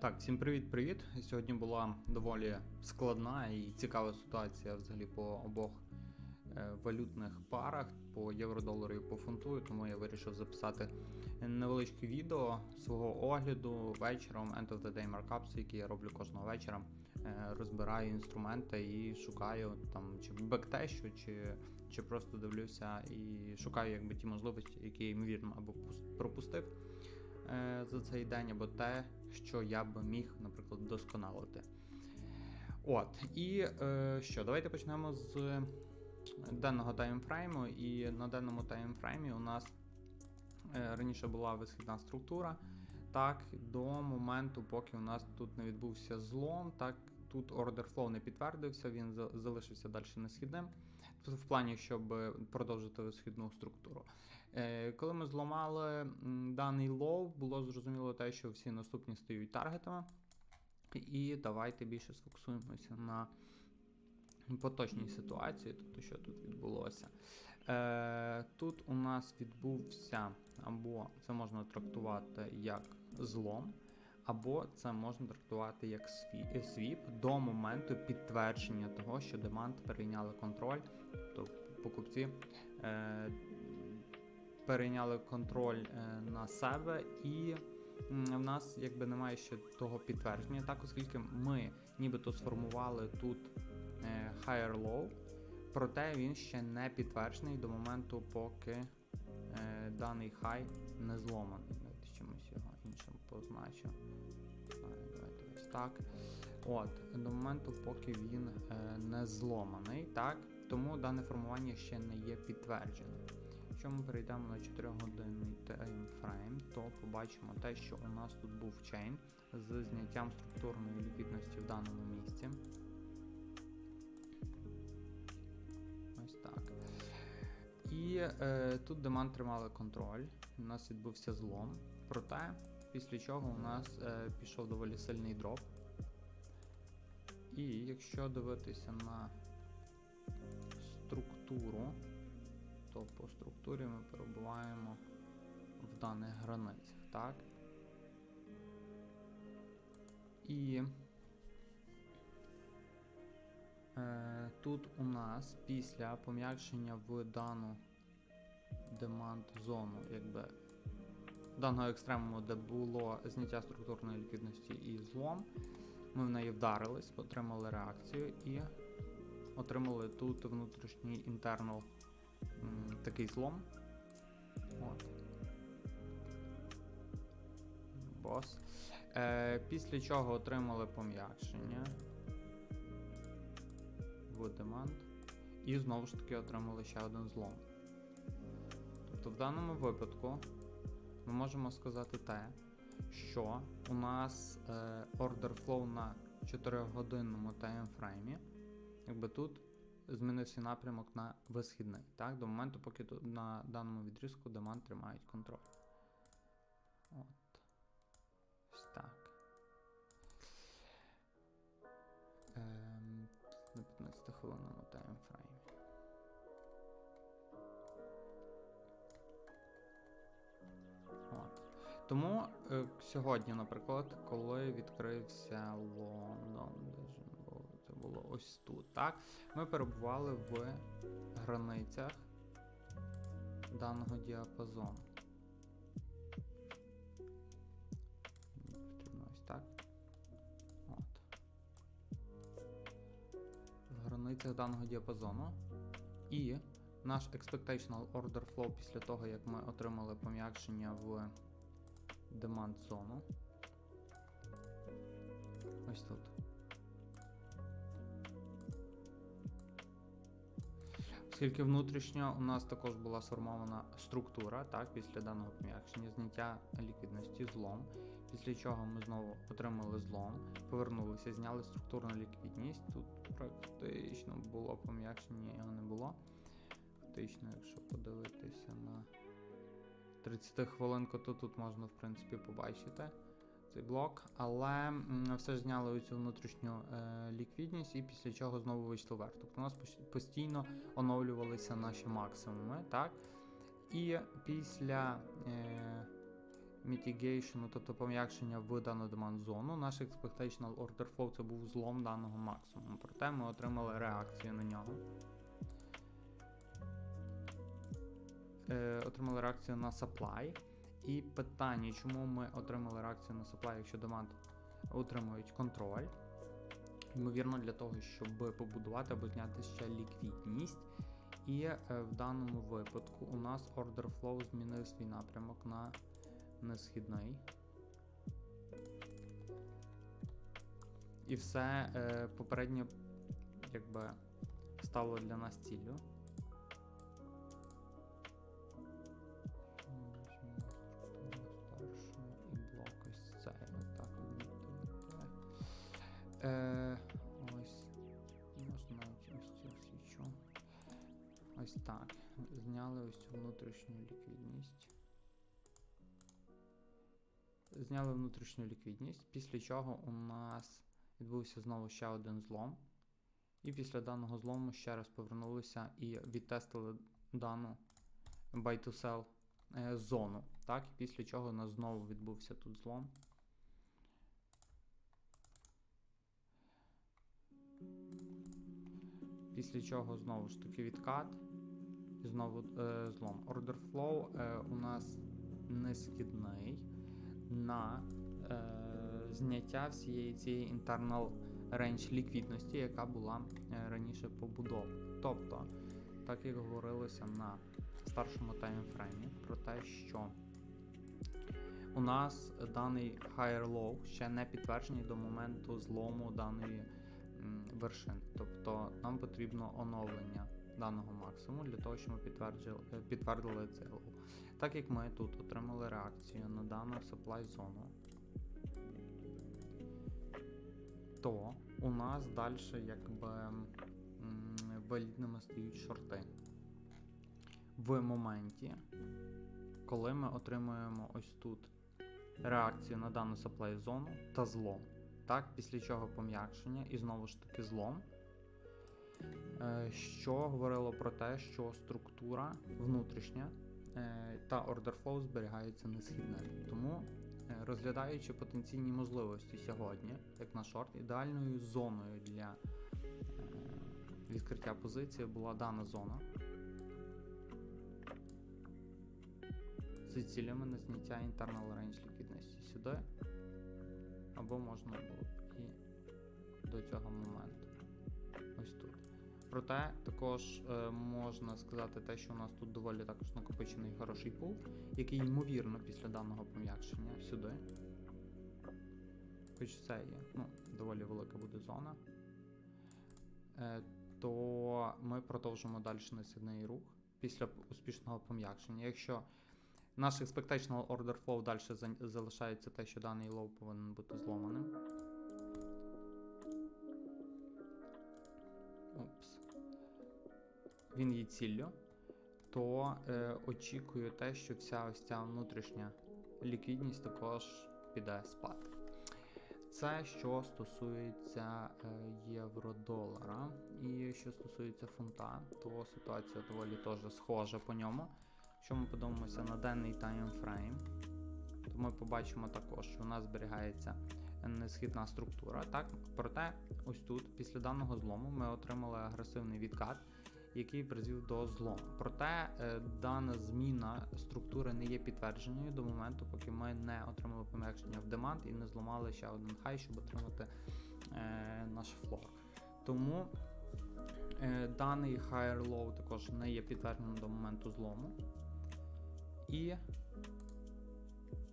Так, всім привіт-привіт. Сьогодні була доволі складна і цікава ситуація взагалі по обох е, валютних парах по євро-долару і по фунту, тому я вирішив записати невеличке відео свого огляду вечором End of the Day Markups, які я роблю кожного вечора. Е, Розбираю інструменти і шукаю там чи бектещу, чи, чи просто дивлюся і шукаю якби ті можливості, які ймовірно або пус- пропустив за цей день, або те, що я б міг, наприклад, досконалити. От, і е, що, давайте почнемо з денного таймфрейму. І на денному таймфреймі у нас е, раніше була висхідна структура. Так, до моменту, поки у нас тут не відбувся злом, так тут flow не підтвердився, він залишився далі несхідним. В плані, щоб продовжити висхідну структуру. Е, коли ми зламали даний лоу, було зрозуміло те, що всі наступні стають таргетами. І давайте більше сфокусуємося на поточній ситуації, тобто що тут відбулося. Е, тут у нас відбувся, або це можна трактувати як злом, або це можна трактувати як свіп до моменту підтвердження того, що демант перейняли контроль, тобто покупці е, перейняли контроль е, на себе і. В нас якби немає ще того підтвердження, так оскільки ми нібито сформували тут е, higher low, проте він ще не підтверджений до моменту, поки е, даний хай не зломаний. Давайте чимось його іншим позначу. Давайте ось так. От, до моменту, поки він не зломаний, так, тому дане формування ще не є підтвердженим. Якщо ми перейдемо на 4-годинний таймфрейм, то побачимо те, що у нас тут був чейн з зняттям структурної ліквідності в даному місці. Ось так. І е, тут демант тримали контроль, у нас відбувся злом. Проте, після чого у нас е, пішов доволі сильний дроп. І якщо дивитися на структуру, то по структурі ми перебуваємо в даних границях, так? І е, тут у нас після пом'якшення в дану демант зону, якби даного екстремуму, де було зняття структурної ліквідності і злом, ми в неї вдарились, отримали реакцію і отримали тут внутрішній інтернал такий злом. От. Бос. Е, після чого отримали пом'якшення в демант. І знову ж таки отримали ще один злом. Тобто в даному випадку ми можемо сказати те, що у нас е, order flow на 4-годинному таймфреймі, якби тут змінився напрямок на висхідний, так, до моменту, поки на даному відрізку демант тримають контроль. От. Ось так. Ем, на 15 хвилинному таймфреймі. От. Тому е, сьогодні, наприклад, коли відкрився Лондон, ось тут, так? Ми перебували в границях даного діапазону. Ось так. От. В границях даного діапазону. І наш expectational order flow після того, як ми отримали пом'якшення в demand зону. Ось тут. Оскільки внутрішньо у нас також була сформована структура, так, після даного пом'якшення, зняття ліквідності злом, після чого ми знову отримали злом, повернулися, зняли структурну ліквідність. Тут практично було пом'якшення, його не було. Фактично, якщо подивитися на 30 хвилинку, то тут можна, в принципі, побачити цей блок. Але все ж зняли оцю внутрішню е, ліквідність і після чого знову вийшли вверх. Тобто у нас постійно оновлювалися наші максимуми, так? І після е, mitigation, тобто пом'якшення в дану demand зону. Наш expectational order flow це був злом даного максимуму. Проте ми отримали реакцію на нього. Е, отримали реакцію на supply. І питання, чому ми отримали реакцію на supply, якщо demand отримують контроль. Ймовірно, для того, щоб побудувати або зняти ще ліквідність. І е, в даному випадку у нас order flow змінив свій напрямок на несхідний. І все е, попередньо якби стало для нас ціллю. Е, ось. Можна ось цю свічу. Ось так. Зняли ось цю внутрішню ліквідність. Зняли внутрішню ліквідність, після чого у нас відбувся знову ще один злом. І після даного злому ще раз повернулися і відтестили дану buy to sell е, зону. Так, після чого у нас знову відбувся тут злом. Після чого знову ж таки відкат. І знову е, злом. Order flow е, у нас несхідний на е, зняття всієї цієї internal range ліквідності, яка була е, раніше побудована. Тобто, так як говорилося на старшому таймфреймі, про те, що у нас даний higher low ще не підтверджений до моменту злому даної м, вершини. Тобто нам потрібно оновлення даного максимуму для того, щоб ми підтвердили, е, підтвердили цей. Так як ми тут отримали реакцію на дану supply зону, то у нас далі якби валідними стають шорти. В моменті, коли ми отримуємо ось тут реакцію на дану supply зону та злом. Так, після чого пом'якшення і знову ж таки злом. Е, Що говорило про те, що структура внутрішня е, та order flow зберігаються несхідними. Тому, е, розглядаючи потенційні можливості сьогодні, як на шорт, ідеальною зоною для відкриття позиції була дана зона. З цілями на зняття internal range ліквідності сюди. Або можна було б і до цього моменту. Ось тут. Проте також е, можна сказати те, що у нас тут доволі також накопичений хороший пул, який ймовірно після даного пом'якшення сюди. Хоч це є ну, доволі велика буде зона. Е, то ми продовжимо далі насідний рух після успішного пом'якшення. Якщо наш expectational order flow далі залишається те, що даний лоу повинен бути зломаним. Опс. Він є ціллю, то е, очікую те, що вся ось ця внутрішня ліквідність також піде спати. Це що стосується е, євро-долара. І що стосується фунта, то ситуація доволі теж схожа по ньому. Якщо ми подивимося на денний таймфрейм, то ми побачимо також, що у нас зберігається несхідна структура. Так? Проте, ось тут, після даного злому, ми отримали агресивний відкат, який призвів до злому. Проте е, дана зміна структури не є підтвердженою до моменту, поки ми не отримали пом'якшення в демант і не зламали ще один хай, щоб отримати е, наш флор. Тому е, даний higher low також не є підтвердженим до моменту злому. І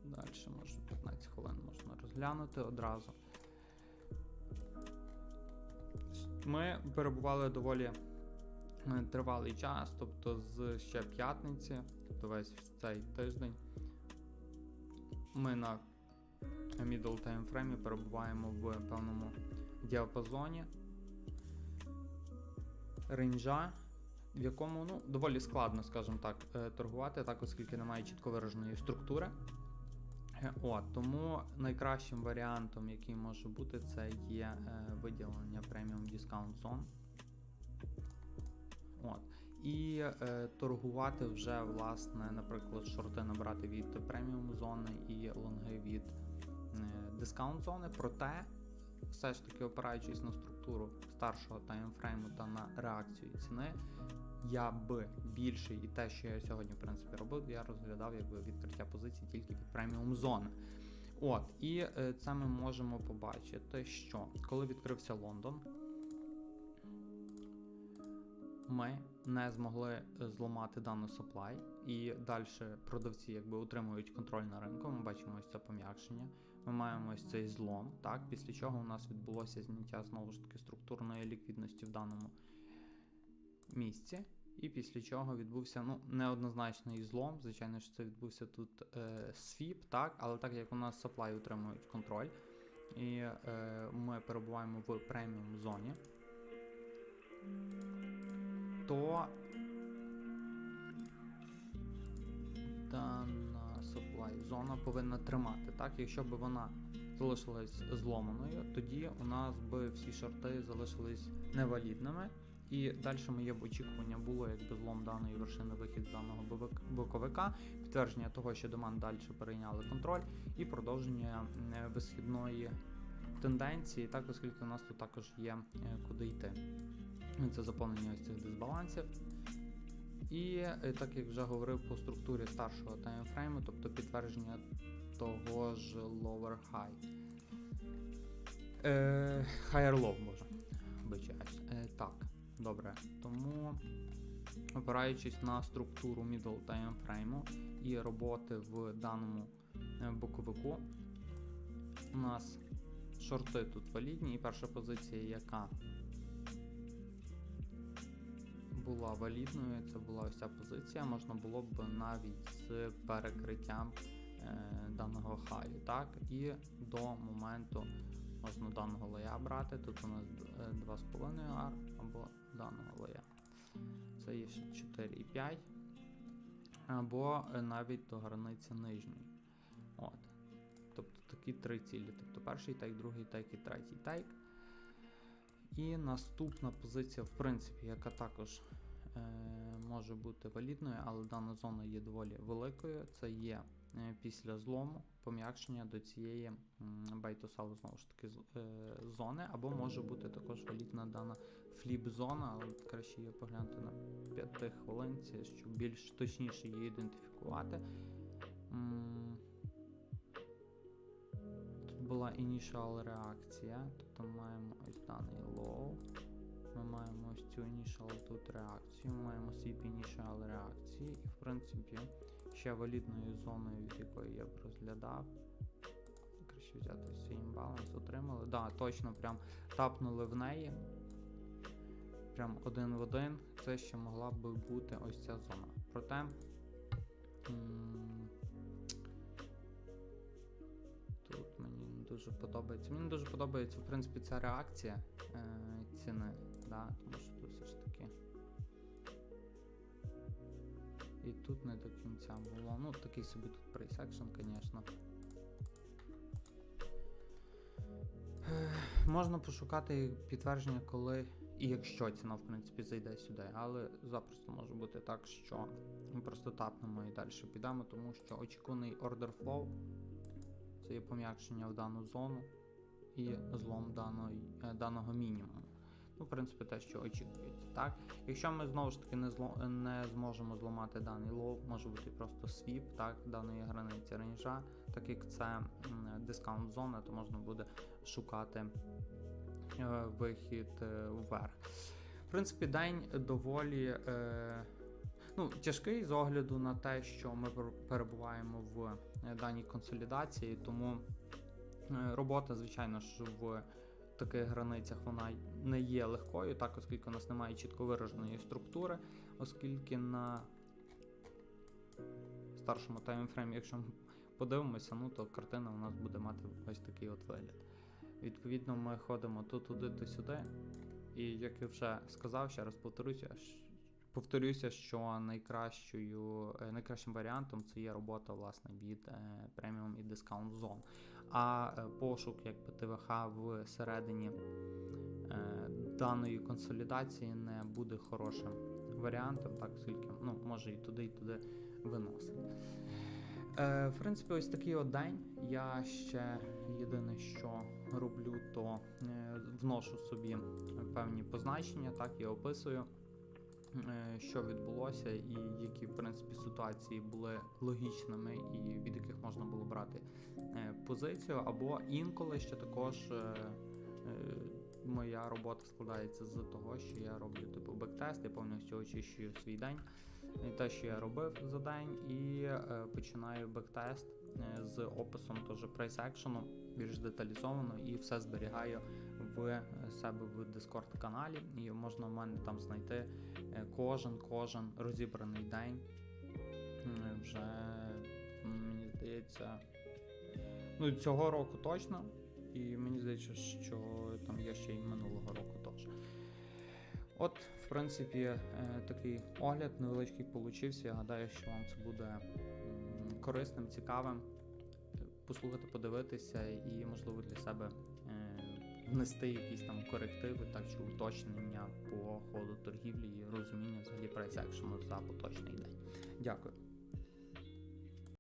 далі може 15 хвилин можна розглянути одразу. Ми перебували доволі е, тривалий час, тобто з ще п'ятниці, тобто весь цей тиждень. Ми на middle frame перебуваємо в певному діапазоні рейнджа, в якому ну, доволі складно, скажімо так, е, торгувати, так, оскільки немає чітко вираженої структури. Е, От, тому найкращим варіантом, який може бути, це є е, виділення Premium Discount Zone. От. І е, торгувати вже, власне, наприклад, шорти набрати від преміум зони і лонги від дискаунт зони. Проте, все ж таки, опираючись на структуру старшого таймфрейму та на реакцію ціни, я би більше і те, що я сьогодні в принципі робив, я розглядав якби відкриття позицій тільки від преміум зони. От, і е, це ми можемо побачити, що коли відкрився Лондон, ми не змогли е, зламати дану supply, і далі продавці якби утримують контроль на ринку. Ми бачимо ось це пом'якшення. Ми маємо ось цей злом, так, після чого у нас відбулося зняття знову ж таки структурної ліквідності в даному місці. І після чого відбувся ну, неоднозначний злом. Звичайно що це відбувся тут е, свіп, так, але так як у нас supply утримують контроль, і е, ми перебуваємо в преміум зоні, то дана supply зона повинна тримати. Так? Якщо б вона залишилась зломаною, тоді у нас би всі шорти залишились невалідними. І далі моє б очікування було, якби злом даної вершини вихід з даного боковика, підтвердження того, що доман далі перейняли контроль, і продовження е, висхідної тенденції, так оскільки у нас тут також є е, куди йти. Це заповнення ось цих дисбалансів. І е, так як вже говорив по структурі старшого таймфрейму, тобто підтвердження того ж lower high. Е, higher low, може. Е, так, добре. Тому, опираючись на структуру middle таймфрейму і роботи в даному е, боковику, у нас шорти тут валідні, і перша позиція, яка була валідною, це була ось ця позиція, можна було б навіть з перекриттям е, даного хаю, так, і до моменту можна даного лоя брати. Тут у нас е, 2,5 ар або даного лоя. Це є ще 4,5, або е, навіть до границі нижньої. От. Тобто такі три цілі. Тобто перший тайк, другий тайк і третій тайк. І наступна позиція, в принципі, яка також е, може бути валідною, але дана зона є доволі великою. Це є після злому пом'якшення до цієї байтосалу знову ж таки е, зони, або може бути також валідна дана фліп-зона, але краще її поглянути на 5 хвилинці, щоб більш точніше її ідентифікувати. Тут була initial реакція, тобто маємо ось даний low. Ми маємо ось цю initial тут реакцію, ми маємо sweep initial реакції, і в принципі ще валідною зоною, від якої я б розглядав. Краще взяти цей імбаланс, отримали. Так, да, точно прям тапнули в неї. Прям один в один. Це ще могла би бути ось ця зона. Проте. Тут мені не дуже подобається. Мені дуже подобається, в принципі, ця реакція е, ціни, да, тому що І тут не до кінця було. Ну, такий собі тут прейсекшн, звісно. Можна пошукати підтвердження, коли і якщо ціна, в принципі, зайде сюди, але запросто може бути так, що ми просто тапнемо і далі підемо, тому що очікуваний order flow це є пом'якшення в дану зону і злом даної, е, даного мінімуму. Ну, в принципі, те, що очікується. Так? Якщо ми знову ж таки не, зло, не зможемо зламати даний лоу, може бути просто свіп так, даної границі рейнжа, так як це дискаунт зона, то можна буде шукати е, вихід е, вверх. В принципі, день доволі е, ну, тяжкий з огляду на те, що ми перебуваємо в даній консолідації, тому е, робота, звичайно ж, в таких границях вона не є легкою, так, оскільки у нас немає чітко вираженої структури, оскільки на старшому таймфреймі, якщо ми подивимося, ну то картина у нас буде мати ось такий от вигляд. Відповідно, ми ходимо то туди, то сюди. І як я вже сказав, ще раз повторюся, повторюся, що найкращою, е, найкращим варіантом це є робота власне від е, преміум і дискаунт зон. А е, пошук якби ТВХ всередині даної консолідації не буде хорошим варіантам, так скільки ну, може і туди, і туди виносити. Е, в принципі, ось такий день. Я ще єдине, що роблю, то вношу собі певні позначення, так я описую, що відбулося, і які в принципі ситуації були логічними, і від яких можна було брати е, позицію. Або інколи ще також е, е, моя робота складається з того, що я роблю типу бектест, я повністю очищую свій день. Те, що я робив за день, і е, починаю бектест е, з описом теж прайс-екшену, більш деталізовано, і все зберігаю в е, себе в Discord каналі. І можна в мене там знайти е, кожен кожен розібраний день. Вже мені здається, ну цього року точно. І мені здається, що там є ще й минулого року теж. От, в принципі, е, такий огляд невеличкий получився. Я гадаю, що вам це буде корисним, цікавим. Е, Послухати, подивитися і, можливо, для себе е, внести якісь там корективи, так чи уточнення по ходу торгівлі і розуміння взагалі прайс екшену за поточний день. Дякую.